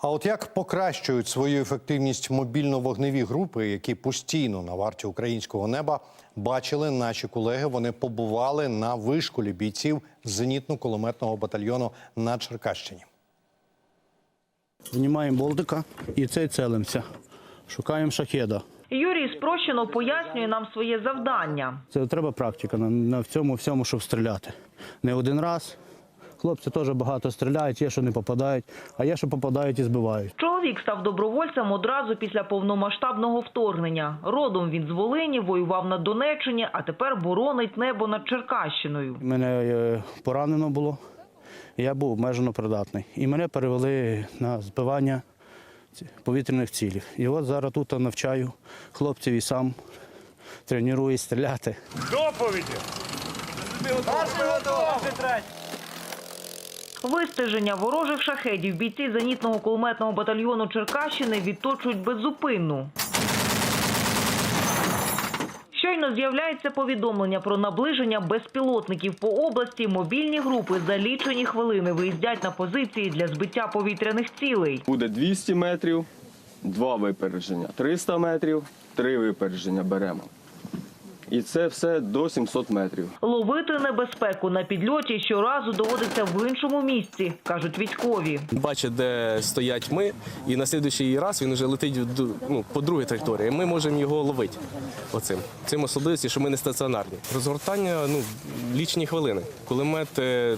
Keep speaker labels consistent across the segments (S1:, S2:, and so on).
S1: А от як покращують свою ефективність мобільно-вогневі групи, які постійно на варті українського неба бачили наші колеги. Вони побували на вишколі бійців зенітно-кулеметного батальйону на Черкащині.
S2: Знімаємо болтика і цей целимося. Шукаємо шахеда.
S3: Юрій спрощено пояснює нам своє завдання.
S2: Це треба практика на, на всьому всьому, щоб стріляти. Не один раз. Хлопці теж багато стріляють, є, що не попадають, а є, що попадають і збивають.
S3: Чоловік став добровольцем одразу після повномасштабного вторгнення. Родом він з Волині, воював на Донеччині, а тепер боронить небо над Черкащиною.
S2: Мене е, поранено було, я був обмежено придатний. І мене перевели на збивання повітряних цілів. І от зараз тут навчаю хлопців і сам треную стріляти.
S4: Доповіді.
S3: Вистеження ворожих шахедів бійці зенітного кулеметного батальйону Черкащини відточують беззупинно. Щойно з'являється повідомлення про наближення безпілотників по області. Мобільні групи за лічені хвилини виїздять на позиції для збиття повітряних цілей.
S5: Буде 200 метрів, два випередження, 300 метрів, три випередження беремо. І це все до 700 метрів.
S3: Ловити небезпеку на підльоті щоразу доводиться в іншому місці, кажуть військові.
S6: бачить, де стоять ми, і на слідуючий раз він вже летить ну, по другій траєкторії. Ми можемо його ловити оцим. Цим особливості, що ми не стаціонарні. Розгортання ну, лічені хвилини. Кулемет е,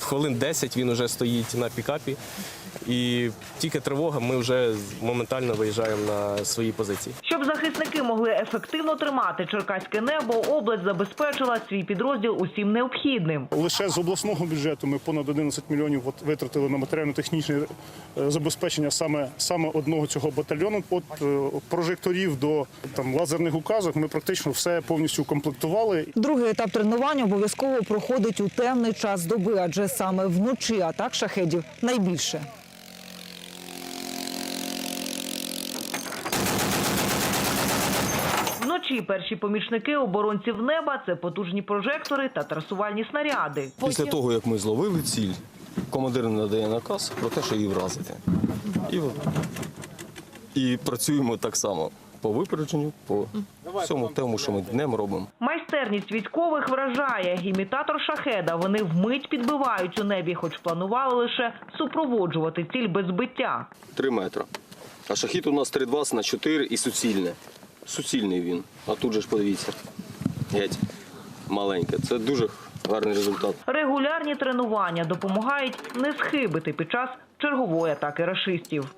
S6: хвилин 10 він вже стоїть на пікапі. І тільки тривога, ми вже моментально виїжджаємо на свої позиції.
S3: Щоб захисники могли ефективно тримати черкаське небо, область забезпечила свій підрозділ усім необхідним.
S4: Лише з обласного бюджету ми понад 11 мільйонів витратили на матеріально-технічне е, забезпечення саме, саме одного цього батальйону. От е, прожекторів до там лазерних указок ми практично все повністю укомплектували.
S7: Другий етап тренування обов'язково проходить у темний час доби, адже саме вночі атак шахедів найбільше.
S3: Вночі перші помічники оборонців неба це потужні прожектори та трасувальні снаряди.
S5: Після того, як ми зловили ціль, командир надає наказ про те, що її вразити. І, от- і працюємо так само по випередженню, по всьому тому, що ми днем робимо.
S3: Майстерність військових вражає. Імітатор шахеда вони вмить підбивають у небі, хоч планували лише супроводжувати ціль без збиття.
S5: 3 метри. А шахіт у нас 3,20 на 4 і суцільне. Суцільний він. А тут же ж подивіться. Геть. Маленьке. Це дуже гарний результат.
S3: Регулярні тренування допомагають не схибити під час чергової атаки рашистів.